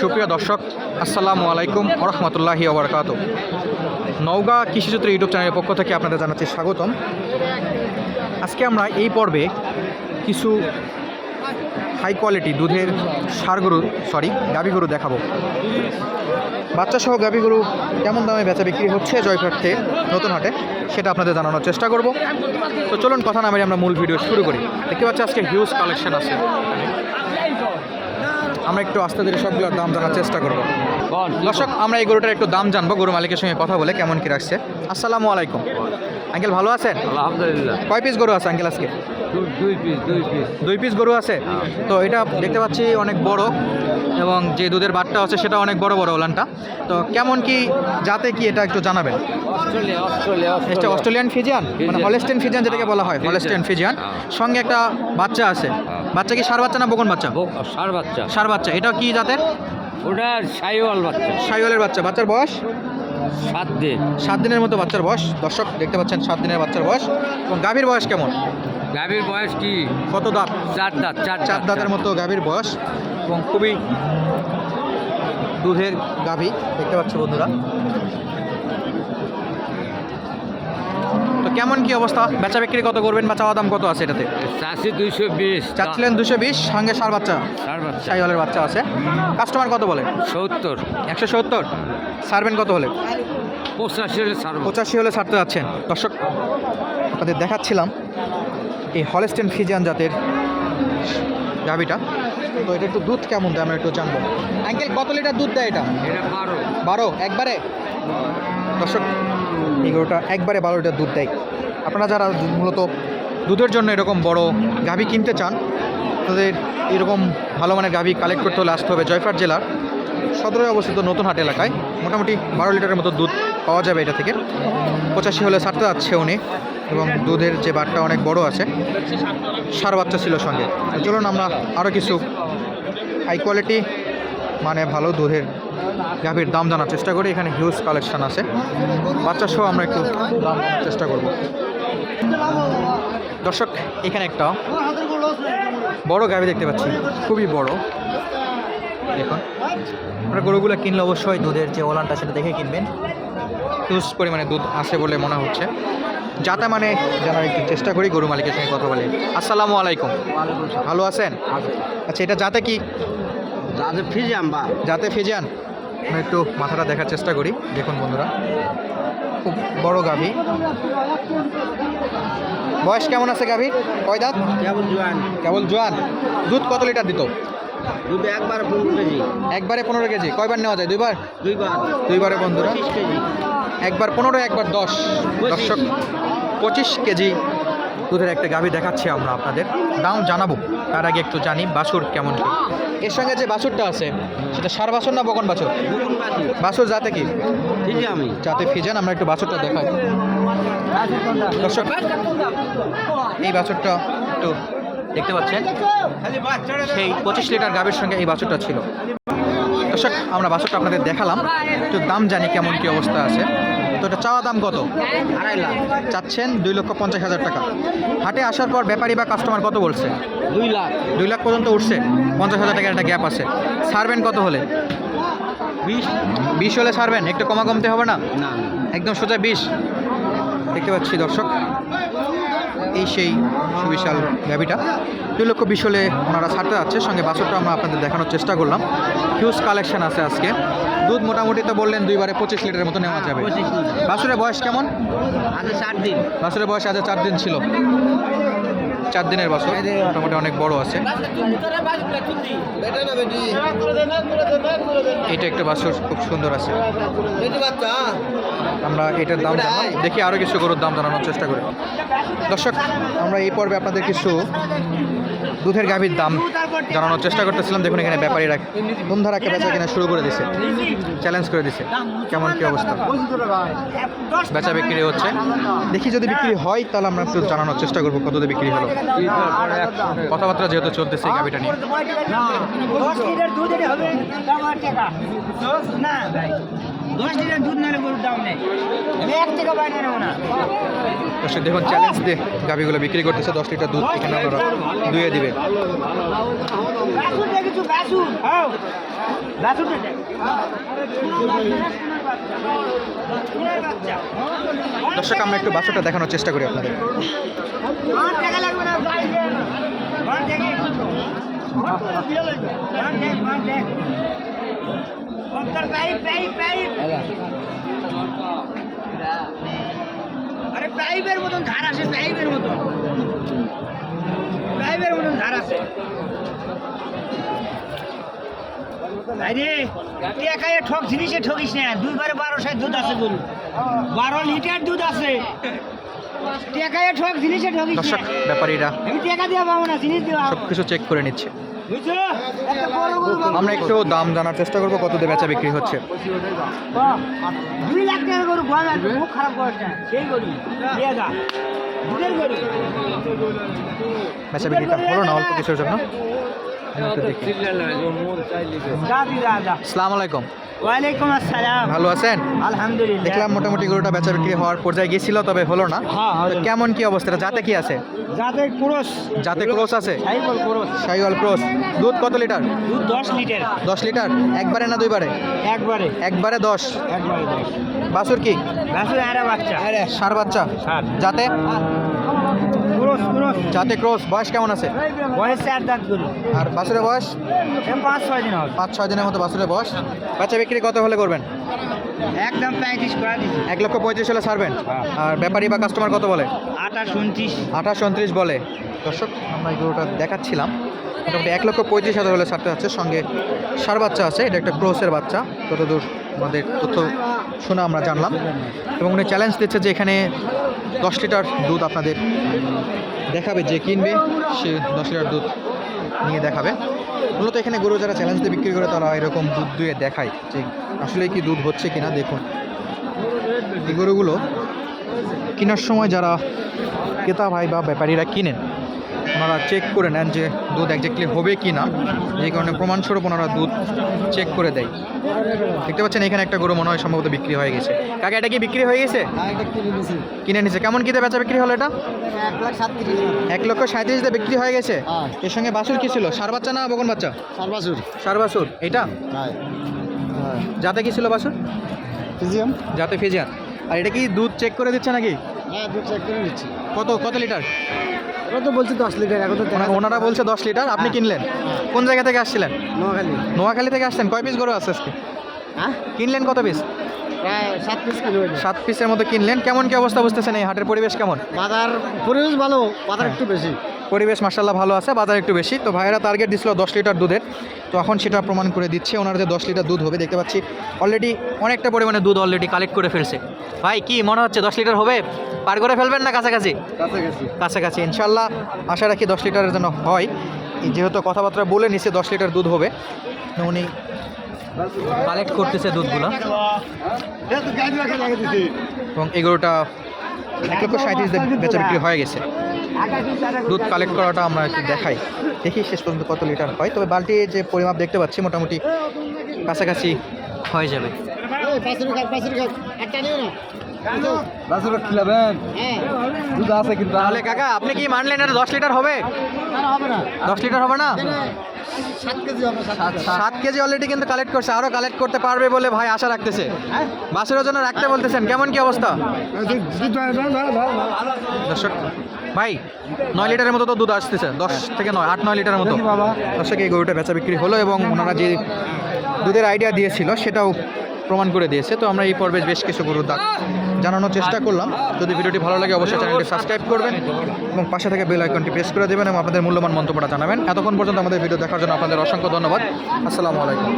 সুপ্রিয় দর্শক, আসসালামু আলাইকুম রহমতুল্লাহি ওবরকাত নওগাঁ কৃষিচিত্র ইউটিউব চ্যানেলের পক্ষ থেকে আপনাদের জানাচ্ছি স্বাগতম। আজকে আমরা এই পর্বে কিছু হাই কোয়ালিটি দুধের সার গরু সরি গাভী গরু দেখাবো। বাচ্চা সহ গাভী গরু কেমন দামে বেচা বিক্রি হচ্ছে জয়ফাটতে নতুন হাটে, সেটা আপনাদের জানানোর চেষ্টা করব। তো চলুন কথা না আমরা মূল ভিডিও শুরু করি। দেখতে পাচ্ছি আজকে হিউজ কালেকশন আছে। আমরা একটু আস্তে ধীরে সবগুলোর দাম জানার চেষ্টা করব। দর্শক আমরা এই গরুটার একটু দাম জানব গরু মালিকের সঙ্গে কথা বলে কেমন কি রাখছে। আসসালামু আলাইকুম। আঙ্কেল ভালো আছেন? আলহামদুলিল্লাহ। কয় পিস গরু আছে আঙ্কেল আজকে? দুই পিস দুই পিস। দুই পিস গরু আছে? তো এটা দেখতে পাচ্ছি অনেক বড় এবং যে দুধের বাটটা আছে সেটা অনেক বড় বড় ওলানটা। তো কেমন কি যাতে কি এটা একটু জানাবেন? এটা অস্ট্রেলিয়ান ফিজিয়ান? মানে। হলেস্টেন ফিজিয়ান যেটাকে বলা হয়। Holstein Friesian. হ্যাঁ। সঙ্গে একটা বাচ্চা আছে। বাচ্চা কি সার বাচ্চা না বকন বাচ্চা? সার বাচ্চা। সার বাচ্চা। এটা কি জাতের? ওটা সাইওয়াল বাচ্চা। সাইওয়ালের বাচ্চা। বাচ্চার বয়স? সাত দিন। সাত দিনের মতো বাচ্চার বয়স। দর্শক দেখতে পাচ্ছেন সাত দিনের বাচ্চার বয়স। এবং গাভীর বয়স কেমন? গাভীর বয়স কি? কত দাঁত? চার দাঁত চার চার দাঁতের মতো গাভীর বয়স। এবং খুবই দুধের গাভী। দেখতে পাচ্ছ বন্ধুরা তো কেমন কি অবস্থা? বেচা বিক্রি কত করবেন বা চাওয়া দাম কত আছে এটাতে? চাষি দুইশো বিশ। চাচ্ছিলেন দুশো বিশ সঙ্গে সার বাচ্চা? সাইওয়ালের বাচ্চা। আছে। কাস্টমার কত বলে? সত্তর। একশো সত্তর? সারবেন কত হলে? পঁচাশি হলে পঁচাশি হলে ছাড়তে যাচ্ছেন। দর্শক আপনাদের দেখাচ্ছিলাম এই হলেস্টেন ফিজিয়ান জাতের গাভিটা। তো এটা একটু দুধ কেমন দেয়? আমরা একটু জানব। আঙ্কেল কত লিটার দুধ দেয় এটা? এটা বারো। বারো? একবারে? দর্শক, এই গরুটা একবারে বারো লিটার দুধ দেয়। আপনারা যারা মূলত দুধের জন্য এরকম বড় গাভী কিনতে চান, তাদের এরকম ভালো মানের গাভী কালেক্ট করতে হলে আসতে হবে জয়ফাট জেলার সদরে অবস্থিত নতুন হাট এলাকায়। মোটামুটি বারো লিটারের মতো দুধ পাওয়া যাবে এটা থেকে। পঁচাশি হলে ছাড়তে যাচ্ছে উনি এবং দুধের যে বাটটা অনেক বড় আছে, সার বাচ্চা ছিল সঙ্গে। চলুন আমরা আরও কিছু হাই কোয়ালিটি মানে ভালো দুধের গাভীর দাম জানার চেষ্টা করি এখানে হিউজ কালেকশন আছে। বাচ্চা সহ আমরা একটু দাম জানার চেষ্টা করব। দর্শক এখানে একটা বড় গাভী দেখতে পাচ্ছি খুবই বড়। দেখুন আপনারা গরুগুলো কিনলে অবশ্যই দুধের যে ওলানটা সেটা দেখে কিনবেন। হিউজ পরিমাণে দুধ আসে বলে মনে হচ্ছে। যাতে মানে জানার একটু চেষ্টা করি গরু মালিকের সঙ্গে কথা বলে। আসসালামু আলাইকুম। ভালো আছেন? আচ্ছা এটা যাতে কি? যাতে ফিজান আমরা একটু মাথাটা দেখার চেষ্টা করি। দেখুন বন্ধুরা খুব বড় গাভী। বয়স কেমন আছে গাভীর কয় দাঁত? কেমন জোয়ান। কেবল জোয়ান। দুধ কত লিটার দিত? দুধ একবার পনেরো কেজি। একবারে পনেরো কেজি। কয়বার নেওয়া যায়? দুইবার? দুইবার। দুইবারে বন্ধুরা। একবার পনেরো একবার দশ। দর্শক পঁচিশ কেজি। দুধের একটা গাভী দেখাচ্ছি আমরা আপনাদের। দাম জানাব তার আগে একটু জানি বাছুর কেমন কি? এর সঙ্গে যে বাছুরটা আছে সেটা সার বাছুর না বকন বাছুর? বাছুর যাতে কি? আমি। যাতে ফিজান আমরা একটু বাছুরটা দেখাই। দর্শক এই বাছুরটা একটু দেখতে পাচ্ছেন সেই পঁচিশ লিটার গাভীর সঙ্গে এই বাছুরটা ছিল। দর্শক আমরা বাছুরটা আপনাদের দেখালাম একটু দাম জানি কেমন কি অবস্থা আছে। তো এটা চাওয়া দাম কত? আড়াই লাখ। চাচ্ছেন দুই লক্ষ পঞ্চাশ হাজার টাকা। হাটে আসার পর ব্যাপারী বা কাস্টমার কত বলছে? দুই লাখ। দুই লাখ পর্যন্ত উঠছে। পঞ্চাশ হাজার টাকার একটা গ্যাপ আছে। ছাড়বেন কত হলে? বিশ। বিশ হলে ছাড়বেন? একটু কমা কমতে হবে না? একদম সোজা বিষ দেখতে পাচ্ছি দর্শক এই সেই সুবিশাল গাভিটা দুই লক্ষ বিশ হলে ওনারা ছাড়তে যাচ্ছে। সঙ্গে বাছরটা আমরা আপনাদের দেখানোর চেষ্টা করলাম। হিউজ কালেকশন আছে আজকে। দুধ মোটামুটি তো বললেন দুইবারে পঁচিশ লিটারের মতো নেওয়া যাবে। বাসুরের বয়স কেমন? আচ্ছা চার দিন। বাসুরের বয়স আজ চার দিন ছিল। চার দিনের বছর মোটামুটি অনেক বড় আছে। এটা একটা বাসুর খুব সুন্দর আছে। আমরা এটার দাম জানাই দেখি আরও কিছু গরুর দাম জানানোর চেষ্টা করি। দর্শক আমরা এই পর্বে আপনাদের কিছু দুধের গাভীর দাম জানানোর চেষ্টা করতেছিলাম। দেখুন এখানে ব্যাপারীরা ধুমধারাকে বেচা কিনা শুরু করে দিছে। চ্যালেঞ্জ করে দিছে। কেমন কি অবস্থা? বেচা বিক্রি হচ্ছে। দেখি যদি বিক্রি হয় তাহলে আমরা একটু জানানোর চেষ্টা করব কততে বিক্রি হলো। কথাবার্তা যেহেতু চলতেছে এই গাভীটা নিয়ে। দশ লিটার দুধ নাহলে গরুর দাম নেই। আমি এক টাকা বাইরে নেব না দর্শক দেখুন চ্যালেঞ্জ দিয়ে গাভিগুলো বিক্রি করতেছে দশ লিটার দুধ এখানে আপনারা দুয়ে দিবে। বাসুর হ্যাঁ। দর্শক আমরা একটু বাসুটা দেখানোর চেষ্টা করি আপনাদের। লাগবে না আরে পাইপের মতন ধার আছে পাইপের মতন। পাইপের মতন ধার আছে আরে ঠক জিনিসে ঠকিস না। দুইবারে বারোশো দুধ আছে গরু বারো লিটার দুধ আছে। টেকায় ঠক জিনিসে ঠকিস দর্শক না ব্যাপারীরা আমি টাকা দিয়ে পাবো না জিনিস দিয়ে সব কিছু চেক করে নিচ্ছে। আমরা একটু দাম জানার চেষ্টা করব কত দিয়ে বেচা বিক্রি হচ্ছে। বাহ, দুই লাখ গরু খারাপ সেই গরু বেচা বিক্রিটা হলো না অল্প কিছুর জন্য? আলাইকুম। ওয়ালাইকুম আসসালাম। ভালো আছেন? আলহামদুলিল্লাহ। দেখলাম মোটামুটি গরুটা বেচা বিক্রি হওয়ার পর্যায়ে গেছিল তবে হলো না। হ্যাঁ। কেমন কি অবস্থা? যাতে কি আছে? যাতে পুরুষ যাতে ক্রোস আছে? সাইওয়াল ক্রোস। দুধ কত লিটার? দুধ দশ লিটার। দশ লিটার? একবারে না দুইবারে? একবারে। একবারে দশ। একবারে দশ। বাছুর কি? বাসুর আরে বাচ্চা। সার বাচ্চা? সার। যাতে যাতে ক্রোস। বয়স কেমন আছে? বয়স চার দাঁত গরু। আর বাছুরের বয়স? পাঁচ ছয় দিন হবে। পাঁচ ছয় দিনের মতো বাছুরের বয়স। বেচা বিক্রি কত হলে করবেন? একদম পঁয়ত্রিশ করে এক লক্ষ পঁয়ত্রিশ হলে ছাড়বেন। আর ব্যাপারী বা কাস্টমার কত বলে? আঠাশ উনত্রিশ। আঠাশ উনত্রিশ বলে। দর্শক আমরা এই গরুটা দেখাচ্ছিলাম। মোটামুটি এক লক্ষ পঁয়ত্রিশ হাজার হলে ছাড়তে যাচ্ছে সঙ্গে সার বাচ্চা আছে এটা একটা ক্রোসের বাচ্চা। যতদূর আমাদের তথ্য শুনে আমরা জানলাম। এবং উনি চ্যালেঞ্জ দিচ্ছে যে এখানে দশ লিটার দুধ আপনাদের দেখাবে যে কিনবে, সে দশ লিটার দুধ নিয়ে দেখাবে। মূলত এখানে গরু যারা চ্যালেঞ্জ দিয়ে বিক্রি করে, তারা এরকম দুধ দুয়ে দেখায় যে আসলে কি দুধ হচ্ছে কিনা, দেখুন। এই গরুগুলো কেনার সময় যারা ক্রেতা ভাই বা ব্যাপারীরা কিনেন ওনারা চেক করে নেন যে দুধ একজাক্টলি হবে কি না এই কারণে প্রমাণস্বরূপ ওনারা দুধ চেক করে দেয়। দেখতে পাচ্ছেন এখানে একটা গরু মনে হয় সম্ভবত বিক্রি হয়ে গেছে। কাকা এটা কি বিক্রি হয়ে গেছে? কিনে নিছে কেমন কিতে বেচা বিক্রি হলো এটা? এক লক্ষ সাঁত্রিশ দিয়ে বিক্রি হয়ে গেছে? হ্যাঁ। এর সঙ্গে বাসুর কি ছিল? সার বাচ্চা না বকন বাচ্চা? চার বাসুর। সার বাছুর এটা? যাতে কি ছিল বাসুর? ফিজিয়াম যাতে ফিজিয়ান। আর এটা কি দুধ চেক করে দিচ্ছে নাকি? হ্যাঁ দুধ চেক করে নিচ্ছি কত কত লিটার? ওরা তো বলছে দশ লিটার এখন তো ওনা- ওনারা বলছে দশ লিটার আপনি কিনলেন? কোন জায়গা থেকে আসছিলেন? নোয়াখালী। নোয়াখালী থেকে আসছেন? কয় পিস গরু আছে আজকে? হ্যাঁ? কিনলেন কত পিস প্রায় সাত পিস সাত পিসের মতো কিনলেন। কেমন কি অবস্থা বুঝতেছেন? এই হাটের পরিবেশ কেমন? বাজার পরিবেশ ভালো বাজার হ্যাঁ। একটু বেশি। পরিবেশ মার্শাল্লাহ ভালো আছে বাজার একটু বেশি। তো ভাইয়েরা টার্গেট দিছিল দশ লিটার দুধের। তো এখন সেটা প্রমাণ করে দিচ্ছে। ওনার যে দশ লিটার দুধ হবে দেখতে পাচ্ছি। অলরেডি অনেকটা পরিমাণে দুধ অলরেডি কালেক্ট করে ফেলছে। ভাই কি মনে হচ্ছে দশ লিটার হবে? পার করে ফেলবেন না কাছাকাছি? কাছাকাছি। ইনশাল্লাহ। আশা রাখি দশ লিটারের জন্য হয়। যেহেতু কথাবার্তা বলে নিচে দশ লিটার দুধ হবে। উনি কালেক্ট করতেছে দুধগুলো। এবং এগুলোটা এক লক্ষ সাঁত্রিশ বেচা বিক্রি হয়ে গেছে। দুধ কালেক্ট করাটা আমরা একটু দেখাই। দেখি শেষ পর্যন্ত কত লিটার হয়। তবে বালতি যে পরিমাপ দেখতে পাচ্ছি মোটামুটি কাছাকাছি হয়ে যাবে। বাসুর খিলাবেন দুধ আছে কিন্তু। তাহলে কাকা আপনি কি মানলেন এটা দশ লিটার হবে? হবে দশ লিটার হবে না? সাত কেজি অলরেডি কিন্তু কালেক্ট করছে আরও কালেক্ট করতে পারবে বলে ভাই আশা রাখতেছে। বাসের জন্য রাখতে বলতেছেন কেমন কি অবস্থা? দর্শক ভাই নয় লিটারের মতো তো দুধ আসতেছে দশ থেকে নয় আট নয় লিটারের মতো। বাবা। দর্শক এই গরুটা বেচা বিক্রি হলো এবং ওনারা যে দুধের আইডিয়া দিয়েছিল সেটাও প্রমাণ করে দিয়েছে। তো আমরা এই পর্বে বেশ কিছু গরুর দাগ জানানোর চেষ্টা করলাম। যদি ভিডিওটি ভালো লাগে, অবশ্যই চ্যানেলটি সাবস্ক্রাইব করবেন এবং পাশে থেকে বেল আইকনটি প্রেস করে দেবেন এবং আপনাদের মূল্যবান মন্তব্যটা জানাবেন। এতক্ষণ পর্যন্ত আমাদের ভিডিও দেখার জন্য আপনাদের অসংখ্য ধন্যবাদ। আসসালামু আলাইকুম।